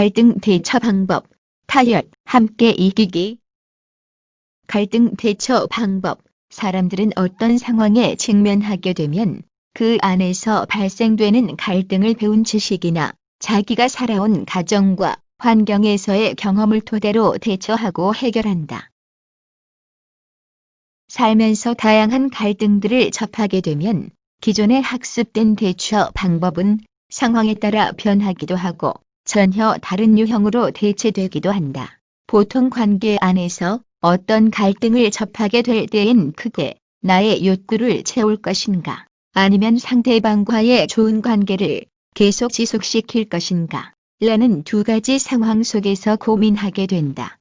갈등 대처 방법, 타협, 함께 이기기. 갈등 대처 방법, 사람들은 어떤 상황에 직면하게 되면 그 안에서 발생되는 갈등을 배운 지식이나 자기가 살아온 가정과 환경에서의 경험을 토대로 대처하고 해결한다. 살면서 다양한 갈등들을 접하게 되면 기존에 학습된 대처 방법은 상황에 따라 변하기도 하고 전혀 다른 유형으로 대체되기도 한다. 보통 관계 안에서 어떤 갈등을 접하게 될 때엔 크게 나의 욕구를 채울 것인가 아니면 상대방과의 좋은 관계를 계속 지속시킬 것인가 라는 두 가지 상황 속에서 고민하게 된다.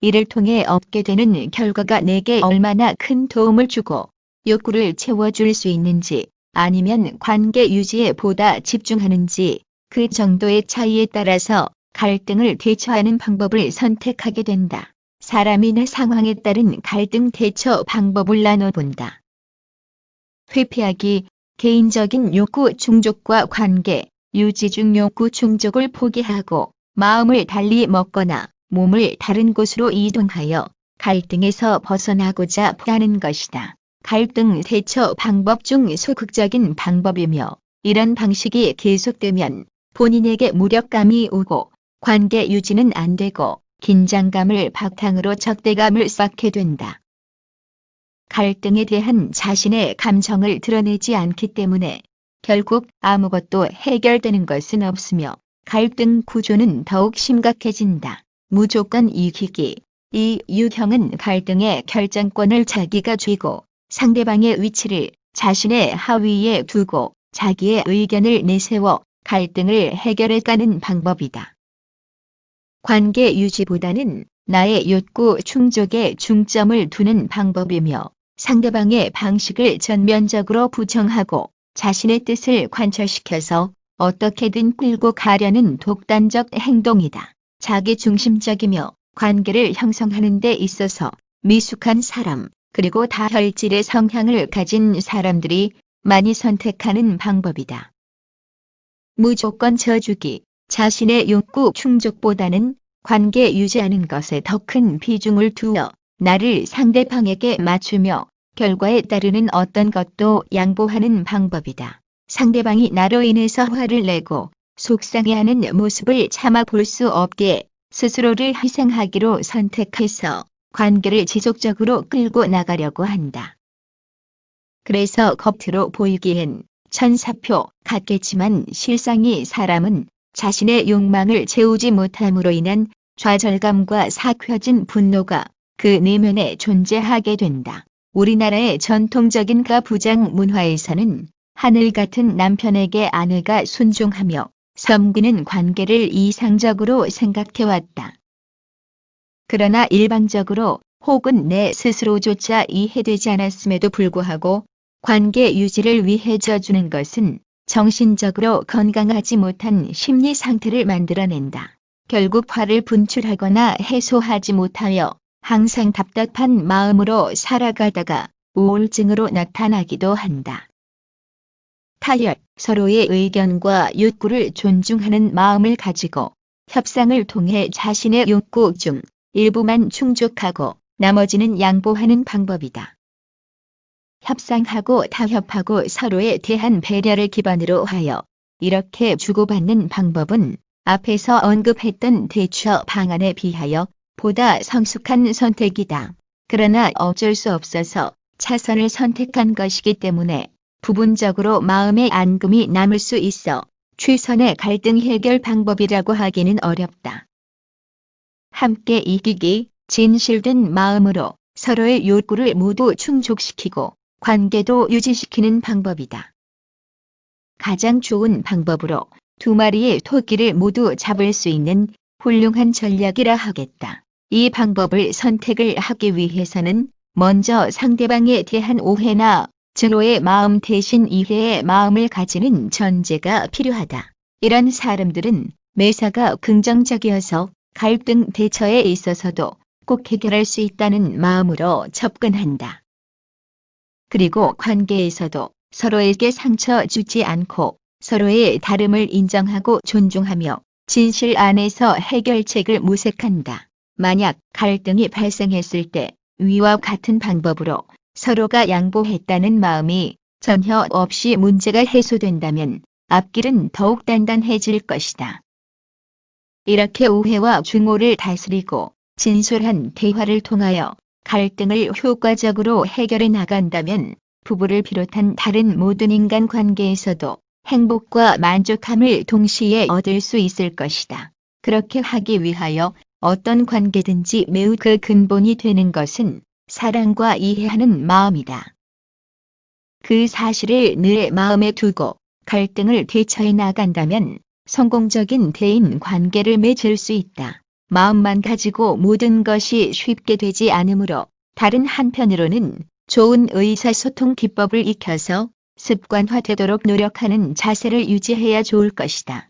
이를 통해 얻게 되는 결과가 내게 얼마나 큰 도움을 주고 욕구를 채워줄 수 있는지 아니면 관계 유지에 보다 집중하는지 그 정도의 차이에 따라서 갈등을 대처하는 방법을 선택하게 된다. 사람이나 상황에 따른 갈등 대처 방법을 나눠본다. 회피하기, 개인적인 욕구 충족과 관계, 유지 중 욕구 충족을 포기하고 마음을 달리 먹거나 몸을 다른 곳으로 이동하여 갈등에서 벗어나고자 하는 것이다. 갈등 대처 방법 중 소극적인 방법이며 이런 방식이 계속되면 본인에게 무력감이 오고 관계 유지는 안 되고 긴장감을 바탕으로 적대감을 쌓게 된다. 갈등에 대한 자신의 감정을 드러내지 않기 때문에 결국 아무것도 해결되는 것은 없으며 갈등 구조는 더욱 심각해진다. 무조건 이기기. 이 유형은 갈등의 결정권을 자기가 쥐고 상대방의 위치를 자신의 하위에 두고 자기의 의견을 내세워 갈등을 해결해 가는 방법이다. 관계 유지보다는 나의 욕구 충족에 중점을 두는 방법이며 상대방의 방식을 전면적으로 부정하고 자신의 뜻을 관철시켜서 어떻게든 끌고 가려는 독단적 행동이다. 자기 중심적이며 관계를 형성하는 데 있어서 미숙한 사람, 그리고 다혈질의 성향을 가진 사람들이 많이 선택하는 방법이다. 무조건 져주기, 자신의 욕구 충족보다는 관계 유지하는 것에 더 큰 비중을 두어 나를 상대방에게 맞추며 결과에 따르는 어떤 것도 양보하는 방법이다. 상대방이 나로 인해서 화를 내고 속상해하는 모습을 참아 볼 수 없게 스스로를 희생하기로 선택해서 관계를 지속적으로 끌고 나가려고 한다. 그래서 겉으로 보이기엔 천사표 같겠지만 실상이 사람은 자신의 욕망을 채우지 못함으로 인한 좌절감과 사켜진 분노가 그 내면에 존재하게 된다. 우리나라의 전통적인 가부장 문화에서는 하늘 같은 남편에게 아내가 순종하며 섬기는 관계를 이상적으로 생각해왔다. 그러나 일방적으로 혹은 내 스스로조차 이해되지 않았음에도 불구하고 관계 유지를 위해 져주는 것은 정신적으로 건강하지 못한 심리 상태를 만들어낸다. 결국 화를 분출하거나 해소하지 못하여 항상 답답한 마음으로 살아가다가 우울증으로 나타나기도 한다. 타협, 서로의 의견과 욕구를 존중하는 마음을 가지고 협상을 통해 자신의 욕구 중 일부만 충족하고 나머지는 양보하는 방법이다. 협상하고 타협하고 서로에 대한 배려를 기반으로 하여 이렇게 주고받는 방법은 앞에서 언급했던 대처 방안에 비하여 보다 성숙한 선택이다. 그러나 어쩔 수 없어서 차선을 선택한 것이기 때문에 부분적으로 마음의 앙금이 남을 수 있어 최선의 갈등 해결 방법이라고 하기는 어렵다. 함께 이기기, 진실된 마음으로 서로의 욕구를 모두 충족시키고 관계도 유지시키는 방법이다. 가장 좋은 방법으로 두 마리의 토끼를 모두 잡을 수 있는 훌륭한 전략이라 하겠다. 이 방법을 선택을 하기 위해서는 먼저 상대방에 대한 오해나 증오의 마음 대신 이해의 마음을 가지는 전제가 필요하다. 이런 사람들은 매사가 긍정적이어서 갈등 대처에 있어서도 꼭 해결할 수 있다는 마음으로 접근한다. 그리고 관계에서도 서로에게 상처 주지 않고 서로의 다름을 인정하고 존중하며 진실 안에서 해결책을 모색한다. 만약 갈등이 발생했을 때 위와 같은 방법으로 서로가 양보했다는 마음이 전혀 없이 문제가 해소된다면 앞길은 더욱 단단해질 것이다. 이렇게 오해와 중오를 다스리고 진솔한 대화를 통하여 갈등을 효과적으로 해결해 나간다면 부부를 비롯한 다른 모든 인간 관계에서도 행복과 만족함을 동시에 얻을 수 있을 것이다. 그렇게 하기 위하여 어떤 관계든지 매우 그 근본이 되는 것은 사랑과 이해하는 마음이다. 그 사실을 늘 마음에 두고 갈등을 대처해 나간다면 성공적인 대인 관계를 맺을 수 있다. 마음만 가지고 모든 것이 쉽게 되지 않으므로 다른 한편으로는 좋은 의사소통 기법을 익혀서 습관화되도록 노력하는 자세를 유지해야 좋을 것이다.